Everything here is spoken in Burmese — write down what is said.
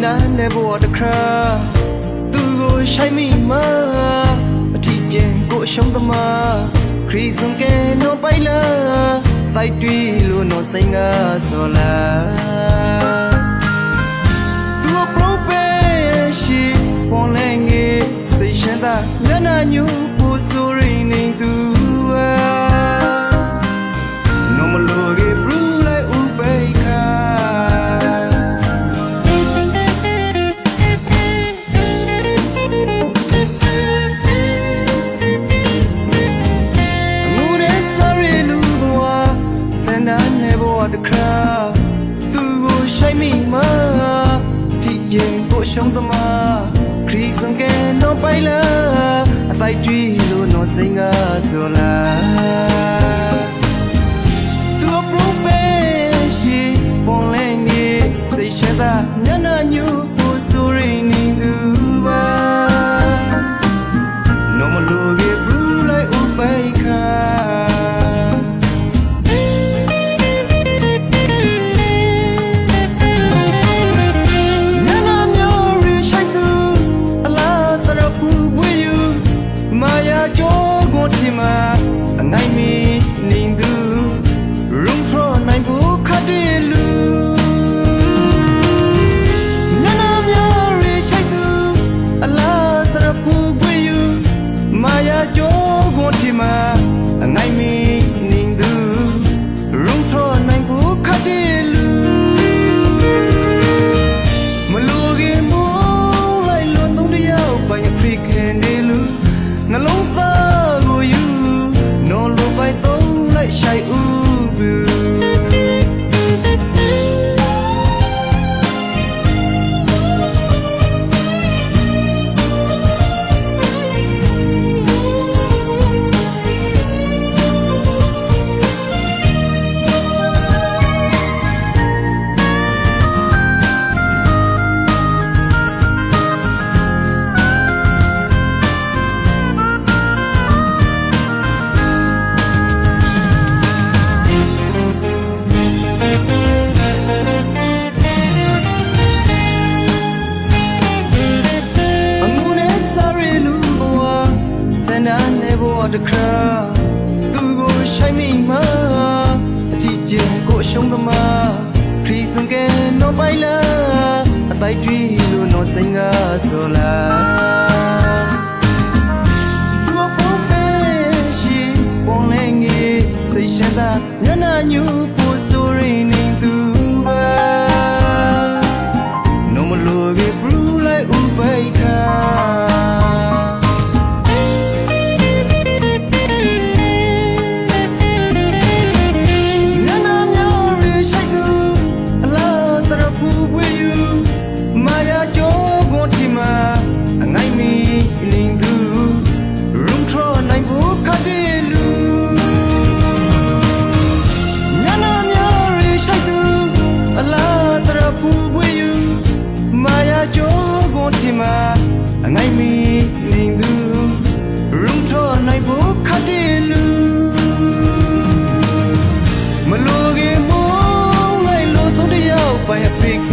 န္ဒနဲ့ဘဝတစ်ခါသူကိုရှိုက်မိမှာအထီးကျန်ကိုအရှုံးသမားခရီးစွန်ကဲနော်ပိုင်လာစိုက်တွေးလို့နော်စိန်ကဆော်လာသူအပရိုပေရှိပေါ်လဲငေးစိတ်ရှင်းသာညနာညူပူဆိုရင်းနေသူအာ ne bwa de kra tu go shai mi ma ti jin ko shong da ma kri song ke no pai la a sai twi lo no sing ga so la သူ A nightmare သူကိုရှိုက်မိမှာအထီးကျန်ကိုအရှုံးသမားခရီးစွန်ကဲနော်ပိုင်လာအသိုက်တွေးလို့နော်စိန်ကဆိုလာသူအပေါ်ပဲရှိပေါ်လဲငေးစိတ်ရှမ်းသာညနာညူပူဆိုရင်းနေသူပါ နိုင်မီလင်းသူရုံထောနိုင်ဖို့ခတ်တယ်လူမလိုခင်မောင်းလိုက်လို့သုံးတယောက်ပိုင်အပိတ်